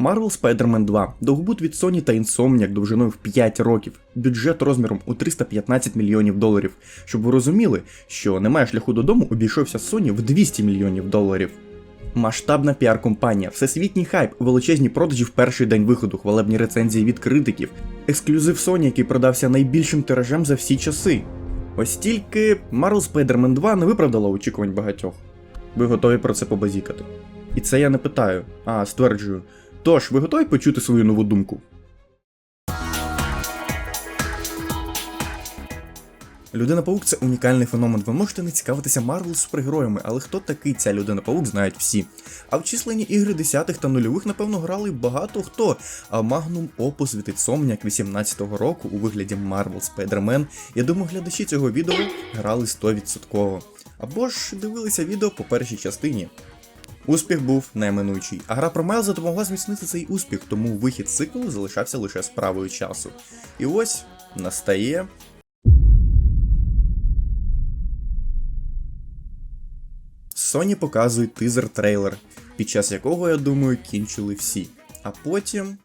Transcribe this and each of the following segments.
Marvel Spider-Man 2, довгобут від Sony та Insomniac довжиною в 5 років, бюджет розміром у 315 мільйонів доларів. Щоб ви розуміли, що немає шляху додому обійшовся Sony в 200 мільйонів доларів. Масштабна піар-компанія, всесвітній хайп, величезні продажі в перший день виходу, хвалебні рецензії від критиків, ексклюзив Sony, який продався найбільшим тиражем за всі часи. Ось тільки Marvel Spider-Man 2 не виправдала очікувань багатьох. Ви готові про це побазікати? І це я не питаю, а стверджую. Тож, ви готові почути свою нову думку? Людина Паук це унікальний феномен. Ви можете не цікавитися Марвел супергероями, але хто такий ця людина Паук, знають всі. А в численні ігри десятих та нульових, напевно, грали багато хто. А Magnum Opus від Insomniac 18-го року у вигляді Marvel Spider-Man, я думаю, глядачі цього відео грали 100%. Або ж дивилися відео по першій частині. Успіх був неминучий, а гра про Майлза допомогла зміцнити цей успіх, тому вихід циклу залишався лише справою часу. І ось настає. Sony показує тизер-трейлер, під час якого, я думаю, кінчили всі. А потім.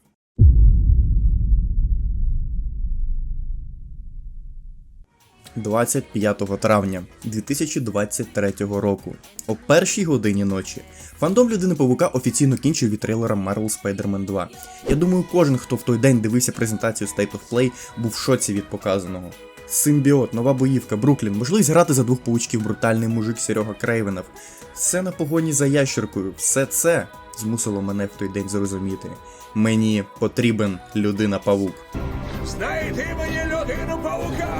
«25 травня 2023 року о першій годині ночі фандом людини Павука офіційно кінчив від трейлера Marvel Spider-Man 2. Я думаю, кожен, хто в той день дивився презентацію State of Play, був в шоці від показаного. Симбіот, нова боївка, Бруклін, можливість грати за двох паучків, брутальний мужик Серега Крейвенов. Все на погоні за ящеркою, все це змусило мене в той день зрозуміти. Мені потрібен людина павук. Знайди мені людину паука!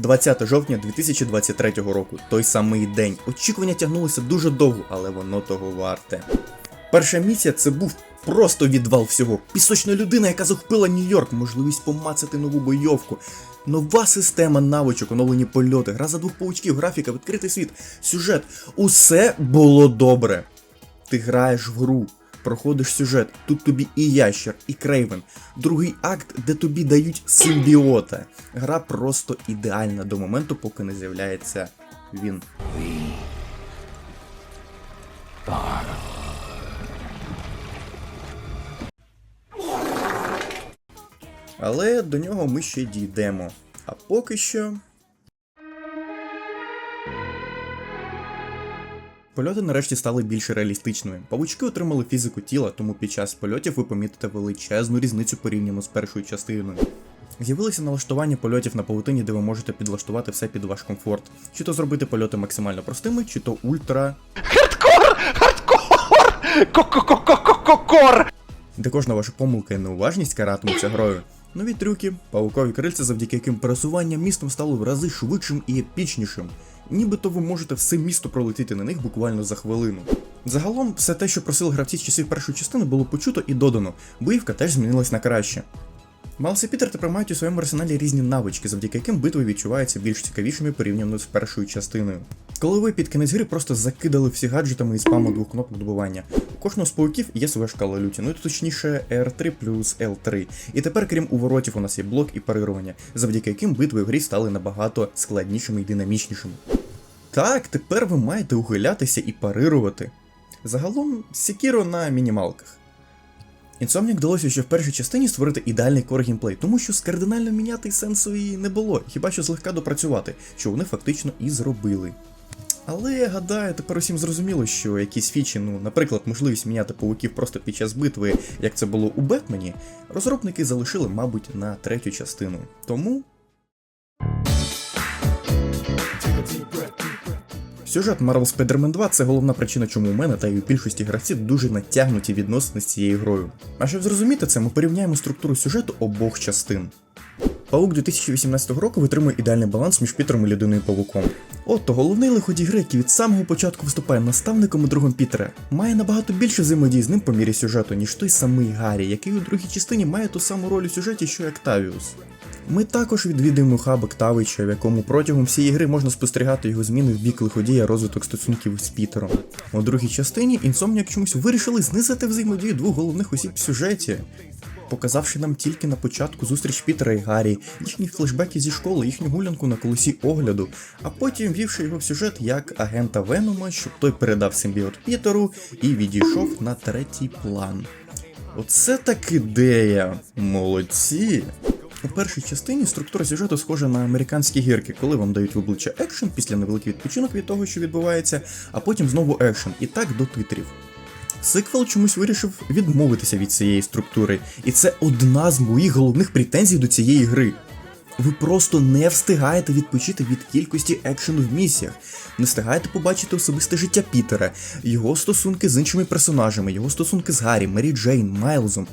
20 жовтня 2023 року, той самий день. Очікування тягнулося дуже довго, але воно того варте. Перша місія це був просто відвал всього. Пісочна людина, яка захопила Нью-Йорк, можливість помацати нову бойовку. Нова система навичок, оновлені польоти, гра за двох паучків, графіка, відкритий світ, сюжет. Усе було добре. Ти граєш в гру, проходиш сюжет, тут тобі і ящер, і крейвен. Другий акт, де тобі дають симбіота. Гра просто ідеальна до моменту, поки не з'являється він. Але до нього ми ще дійдемо. А поки що. Польоти нарешті стали більш реалістичними. Павучки отримали фізику тіла, тому під час польотів ви помітите величезну різницю порівняно з першою частиною. З'явилися налаштування польотів на павутині, де ви можете підлаштувати все під ваш комфорт. Чи то зробити польоти максимально простими, чи то ультра, Хардкор! Хардкор! Ко-ко-ко-ко-ко-кор! де кожна ваша помилка і неуважність каратимуться грою. Нові трюки, паукові крильця, завдяки яким пересування містом стало в рази швидшим і епічнішим. Нібито ви можете все місто пролетіти на них буквально за хвилину. Загалом, все те, що просили гравці з часів першої частини, було почуто і додано. Боївка теж змінилась на краще. Майлз і Пітер тепер мають у своєму арсеналі різні навички, завдяки яким битви відчуваються більш цікавішими порівняно з першою частиною. Коли ви під кінець гри просто закидали всі гаджетами і спаму двох кнопок добування. У кожного з пауків є своя шкала люті, ну і точніше R3 плюс L3. І тепер, крім уворотів, у нас є блок і парирування, завдяки яким битви в грі стали набагато складнішими і динамічнішими. Так, тепер ви маєте ухилятися і парирувати. Загалом, Секіро на мінімалках. Insomniac вдалося ще в першій частині створити ідеальний кор геймплей, тому що з кардинально міняти сенсу і не було, хіба що злегка допрацювати, що вони фактично і зробили. Але я гадаю, тепер усім зрозуміло, що якісь фічі, ну, наприклад, можливість міняти пауків просто під час битви, як це було у Бетмені, розробники залишили, мабуть, на третю частину. Тому. Сюжет Marvel Spider-Man 2 це головна причина, чому у мене та й у більшості гравців дуже натягнуті відносини з цією грою. А щоб зрозуміти це, ми порівняємо структуру сюжету обох частин. Паук 2018 року витримує ідеальний баланс між Пітером і людиною павуком. Отто головний лиходій гри, який від самого початку виступає наставником і другом Пітера, має набагато більше взаємодії з ним по мірі сюжету, ніж той самий Гаррі, який у другій частині має ту саму роль у сюжеті, що й Октавіус. Ми також відвідуємо хаб Октавича, в якому протягом всієї гри можна спостерігати його зміни в бік лиходія розвиток стосунків з Пітером. У другій частині Insomniac чомусь вирішили знизити взаємодію двох головних осіб в сюжеті, показавши нам тільки на початку зустріч Пітера і Гаррі, їхні флешбеки зі школи, їхню гулянку на колесі огляду, а потім ввівши його в сюжет як агента Венома, щоб той передав симбіот Пітеру і відійшов на третій план. Оце так ідея. Молодці. У першій частині структура сюжету схожа на американські гірки, коли вам дають в обличчя екшен після невеликий відпочинок від того, що відбувається, а потім знову екшен, і так до титрів. Сиквел чомусь вирішив відмовитися від цієї структури, і це одна з моїх головних претензій до цієї гри. Ви просто не встигаєте відпочити від кількості екшену в місіях, не встигаєте побачити особисте життя Пітера, його стосунки з іншими персонажами, його стосунки з Гаррі, Мері Джейн, Майлзом.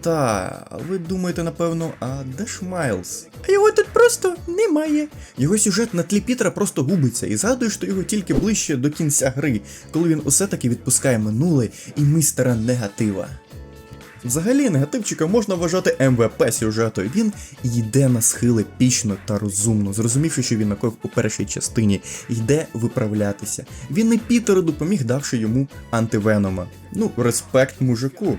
Та, ви думаєте, напевно, а де ж Майлз? А його тут просто немає. Його сюжет на тлі Пітера просто губиться, і згадуєш ти його тільки ближче до кінця гри, коли він усе таки відпускає минуле і мистера негатива. Взагалі, негативчика можна вважати МВП сюжету. Він йде на схили пічно та розумно, зрозумівши, що він накоїв у першій частині, йде виправлятися. Він не Пітеру допоміг, давши йому антивенома. Ну, респект мужику.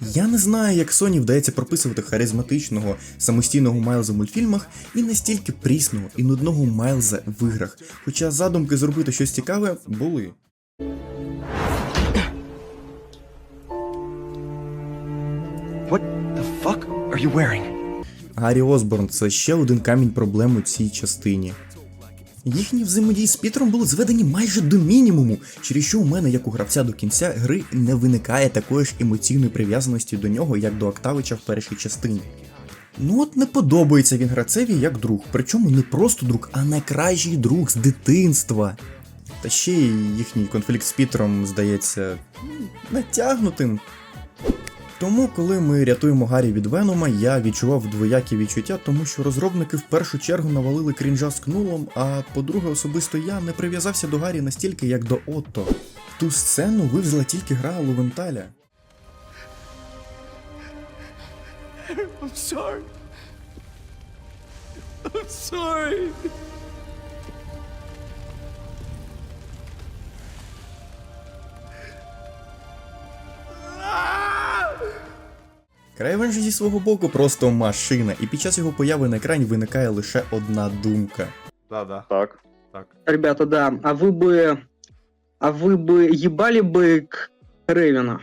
Я не знаю, як Sony вдається прописувати харизматичного самостійного Майлза в мультфільмах і настільки прісного і нудного Майлза в іграх. Хоча задумки зробити щось цікаве були. What the fuck are you wearing? Гаррі Осборн це ще один камінь проблем у цій частині. Їхні взаємодії з Пітером були зведені майже до мінімуму, через що у мене, як у гравця до кінця гри, не виникає такої ж емоційної прив'язаності до нього, як до Октавича в першій частині. Ну от не подобається він гравцеві як друг, причому не просто друг, а найкращий друг з дитинства. Та ще й їхній конфлікт з Пітером здається натягнутим. Тому, коли ми рятуємо Гаррі від Венома, я відчував двоякі відчуття, тому що розробники в першу чергу навалили крінжа з кнулом, а по-друге, особисто я не прив'язався до Гаррі настільки, як до Отто. Ту сцену вивезла тільки гра Лувенталя. I'm sorry. I'm sorry. Крайвен же зі свого боку просто машина, і під час його появи на екрані виникає лише одна думка. Да, да. Так. Так. Ребята, да. А вы бы... А вы бы ебали бы к Рейвена?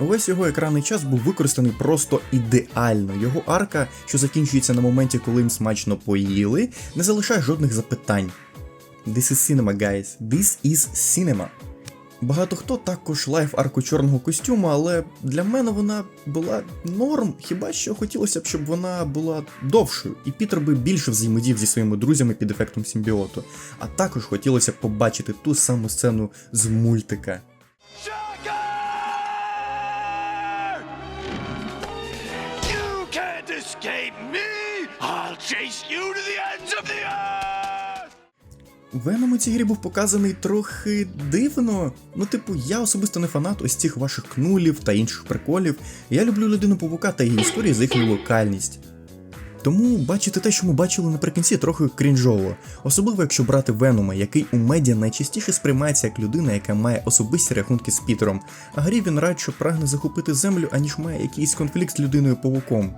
Увесь його екранний час був використаний просто ідеально. Його арка, що закінчується на моменті, коли їм смачно поїли, не залишає жодних запитань. This is cinema, guys. This is cinema. Багато хто також лайф арку чорного костюму, але для мене вона була норм, хіба що хотілося б, щоб вона була довшою, і Пітер би більше взаємодів зі своїми друзями під ефектом симбіоту. А також хотілося б побачити ту саму сцену з мультика. You can't escape me! I'll chase you to the ends of the earth! Веном у цій грі був показаний трохи дивно. Ну, типу, я особисто не фанат ось цих ваших кнулів та інших приколів. Я люблю людину павука та її історії за їхню локальність. Тому бачити те, що ми бачили наприкінці, трохи крінжово, особливо якщо брати Венома, який у медіа найчастіше сприймається як людина, яка має особисті рахунки з Пітером, а грі він радше прагне захопити землю, аніж має якийсь конфлікт з людиною павуком.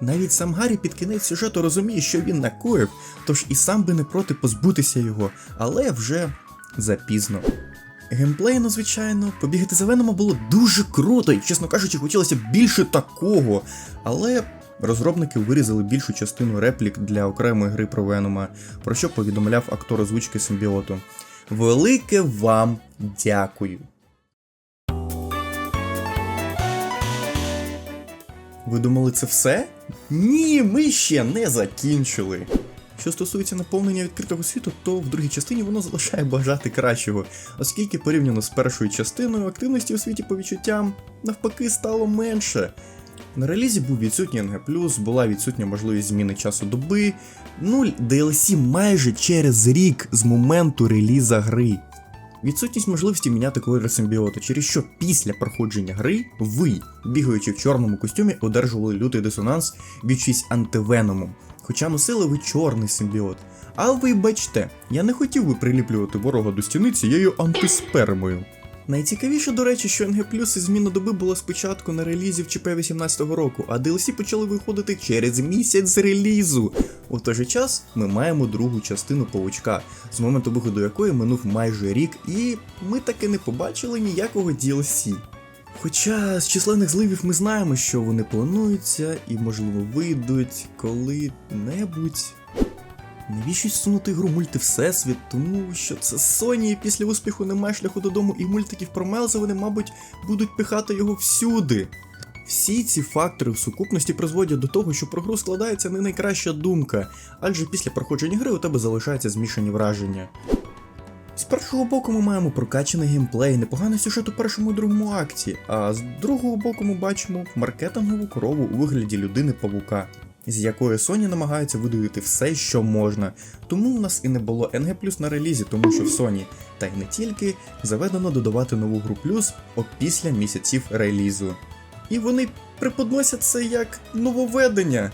Навіть сам Гаррі під кінець сюжету розуміє, що він накоїв, тож і сам би не проти позбутися його, але вже запізно. Геймплейно, звичайно, побігати за Венома було дуже круто, і, чесно кажучи, хотілося більше такого. Але розробники вирізали більшу частину реплік для окремої гри про Венома, про що повідомляв актор озвучки симбіоту. Велике вам дякую. Ви думали, це все? Ні, ми ще не закінчили. Що стосується наповнення відкритого світу, то в другій частині воно залишає бажати кращого, оскільки порівняно з першою частиною активності у світі по відчуттям навпаки стало менше. На релізі був відсутній NG+, була відсутня можливість зміни часу доби, нуль DLC майже через рік з моменту реліза гри. Відсутність можливості міняти кольори симбіота, через що після проходження гри ви, бігаючи в чорному костюмі, одержували лютий дисонанс від чись антивеномом, хоча носили ви чорний симбіот. А ви бачте, я не хотів би приліплювати ворога до стіни цією антиспермою. Найцікавіше, до речі, що NG Plus і зміна доби була спочатку на релізі в ЧП 18-го року, а DLC почали виходити через місяць з релізу. У той же час ми маємо другу частину павучка, з моменту виходу якої минув майже рік, і ми таки не побачили ніякого DLC. Хоча з численних зливів ми знаємо, що вони плануються і, можливо, вийдуть коли-небудь. Навіщо сунути гру мульти Всесвіт? Тому що це Sony і після успіху немає шляху додому і мультиків про Мелза вони, мабуть, будуть пихати його всюди. Всі ці фактори в сукупності призводять до того, що про гру складається не найкраща думка, адже після проходження гри у тебе залишаються змішані враження. З першого боку ми маємо прокачаний геймплей, непоганий сюжет у першому і другому акті, а з другого боку ми бачимо маркетингову корову у вигляді людини павука, з якої Sony намагається видавити все, що можна. Тому у нас і не було NG на релізі, тому що в Sony, та й не тільки, заведено додавати нову гру плюс опісля місяців релізу. І вони преподносять це як нововведення.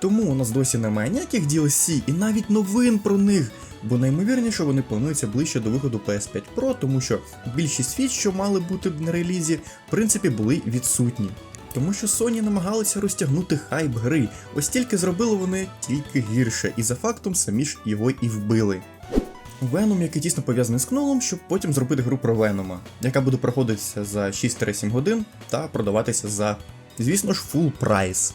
Тому у нас досі немає ніяких DLC і навіть новин про них, бо наймовірніше вони плануються ближче до виходу PS5 Pro, тому що більшість фіч, що мали бути на релізі, в принципі були відсутні. Тому що Sony намагалися розтягнути хайп гри, ось тільки зробили вони тільки гірше, і за фактом самі ж його і вбили. Веном, який тісно пов'язаний з Кнолом, щоб потім зробити гру про Венома, яка буде проходитися за 6-7 годин та продаватися за, звісно ж, full прайс.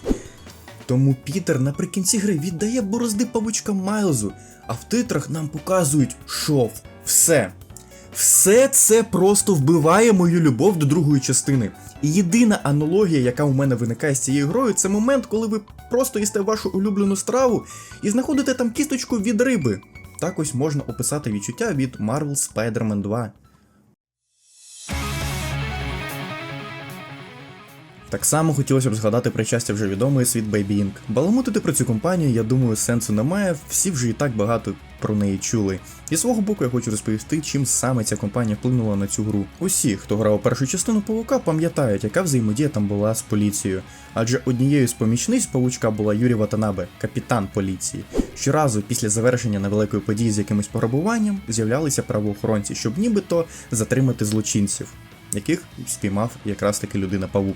Тому Пітер наприкінці гри віддає борозди павучка Майлзу, а в титрах нам показують шов. Все. Все це просто вбиває мою любов до другої частини. І єдина аналогія, яка у мене виникає з цією грою, це момент, коли ви просто їсте вашу улюблену страву і знаходите там кісточку від риби. Так ось можна описати відчуття від Marvel Spider-Man 2. Так само хотілося б згадати причастя вже відомої світ Baby Inc. Баламутити про цю компанію, я думаю, сенсу немає, всі вже і так багато про неї чули. І свого боку я хочу розповісти, чим саме ця компанія вплинула на цю гру. Усі, хто грав першу частину павука, пам'ятають, яка взаємодія там була з поліцією. Адже однією з помічниць павучка була Юрі Ватанабе, капітан поліції. Щоразу після завершення невеликої події з якимось пограбуванням з'являлися правоохоронці, щоб нібито затримати злочинців, яких спіймав якраз таки людина павук.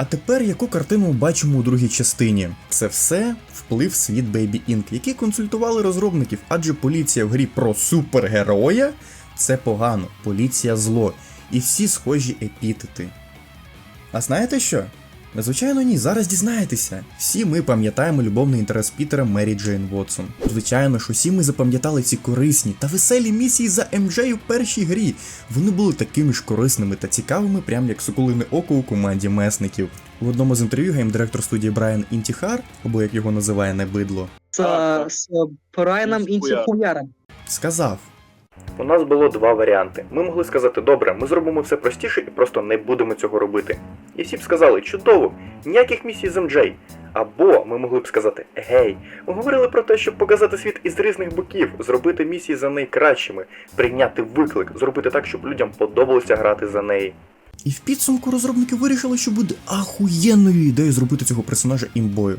А тепер яку картину бачимо у другій частині? Це все вплив світ Baby Inc., які консультували розробників, адже поліція в грі про супергероя це погано, поліція зло, і всі схожі епітети. А знаєте що? Звичайно, ні, зараз дізнаєтеся. Всі ми пам'ятаємо любовний інтерес Пітера Мері Джейн Вотсон. Звичайно ж, усі ми запам'ятали ці корисні та веселі місії за МД у першій грі. Вони були такими ж корисними та цікавими, прям як соколине око у команді месників. В одному з інтерв'ю геймдиректор студії Брайан Інтіхар, або як його називає Небидло, з Брайаном Інтіхуяром. сказав. У нас було два варіанти. Ми могли сказати, добре, ми зробимо все простіше і просто не будемо цього робити. І всі б сказали, чудово, ніяких місій з МД. Або ми могли б сказати, гей, ми говорили про те, щоб показати світ із різних боків, зробити місії за найкращими, прийняти виклик, зробити так, щоб людям подобалося грати за неї. І в підсумку розробники вирішили, що буде ахуєнною ідеєю зробити цього персонажа імбою.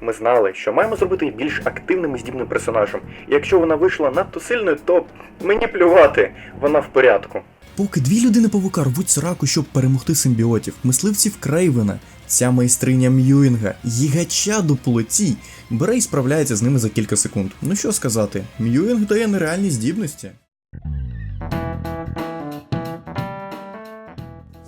Ми знали, що маємо зробити її більш активним і здібним персонажем. І якщо вона вийшла надто сильною, то мені плювати, вона в порядку. Поки дві людини павука рвуть сраку, щоб перемогти симбіотів, мисливців Крейвена, ця майстриня М'юінга, їгача до плоті, бере і справляється з ними за кілька секунд. Ну що сказати, М'юінг дає нереальні здібності.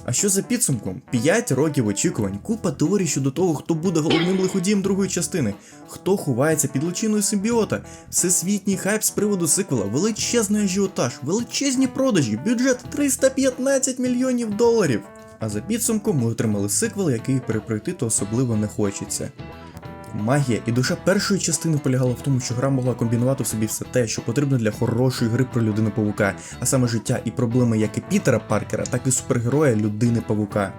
А що за підсумком? 5 років очікувань, купа теорій щодо того, хто буде головним лиходієм другої частини, хто ховається під личиною симбіота, всесвітній хайп з приводу сиквела, величезний ажіотаж, величезні продажі, бюджет 315 мільйонів доларів. А за підсумком ми отримали сиквел, який перепройти то особливо не хочеться. Магія і душа першої частини полягала в тому, що гра могла комбінувати в собі все те, що потрібно для хорошої гри про людину павука, а саме життя і проблеми як і Пітера Паркера, так і супергероя людини павука.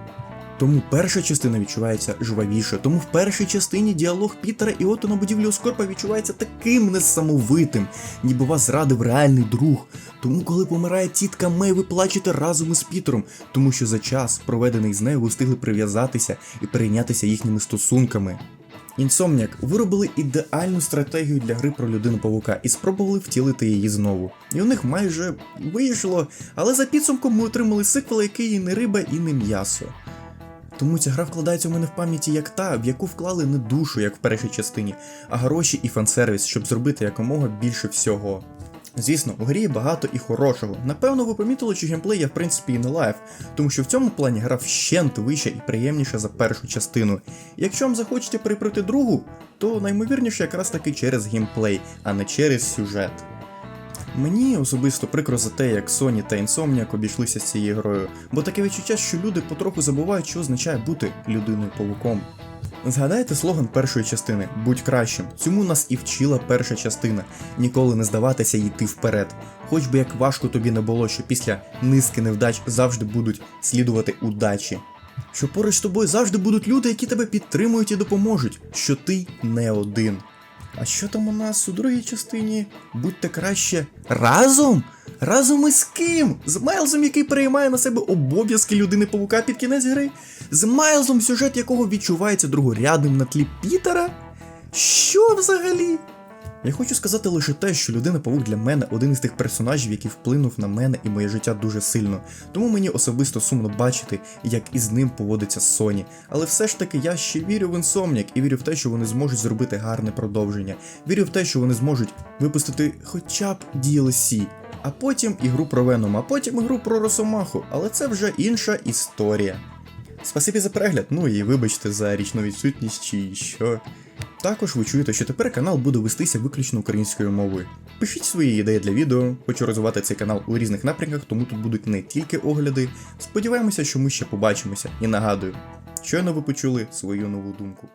Тому перша частина відчувається жвавіше, тому в першій частині діалог Пітера і Ото на будівлі Оскорпа відчувається таким несамовитим, ніби вас зрадив реальний друг. Тому, коли помирає тітка Мей, ви плачете разом із Пітером, тому що за час, проведений з нею, ви встигли прив'язатися і перейнятися їхніми стосунками. Insomniac виробили ідеальну стратегію для гри про людину павука і спробували втілити її знову. І у них майже вийшло, але за підсумком ми отримали сиквел, який і не риба, і не м'ясо. Тому ця гра вкладається у мене в пам'яті як та, в яку вклали не душу, як в першій частині, а гроші і фансервіс, щоб зробити якомога більше всього. Звісно, у грі багато і хорошого. Напевно, ви помітили, що геймплей є в принципі і не лайф, тому що в цьому плані гра вщент вища і приємніша за першу частину. І якщо вам захочете перепроти другу, то наймовірніше якраз таки через геймплей, а не через сюжет. Мені особисто прикро за те, як Sony та Insomniac обійшлися з цією грою, бо таке відчуття, що люди потроху забувають, що означає бути людиною павуком. Згадайте слоган першої частини Будь кращим. Цьому нас і вчила перша частина ніколи не здаватися йти вперед. Хоч би як важко тобі не було, що після низки невдач завжди будуть слідувати удачі. Що поруч з тобою завжди будуть люди, які тебе підтримують і допоможуть, що ти не один. А що там у нас у другій частині? Будьте краще разом? Разом із ким? З Майлзом, який переймає на себе обов'язки людини павука під кінець гри? З Майлзом, сюжет якого відчувається другорядним на тлі Пітера? Що взагалі? Я хочу сказати лише те, що людина павук для мене один із тих персонажів, який вплинув на мене і моє життя дуже сильно. Тому мені особисто сумно бачити, як із ним поводиться Sony. Але все ж таки я ще вірю в Insomniac і вірю в те, що вони зможуть зробити гарне продовження. Вірю в те, що вони зможуть випустити хоча б DLC, а потім ігру про Веном, а потім ігру про Росомаху. Але це вже інша історія. Спасибі за перегляд, ну і вибачте за річну відсутність чи що. Також ви чуєте, що тепер канал буде вестися виключно українською мовою. Пишіть свої ідеї для відео, хочу розвивати цей канал у різних напрямках, тому тут будуть не тільки огляди. Сподіваємося, що ми ще побачимося і нагадую, щойно ви почули свою нову думку.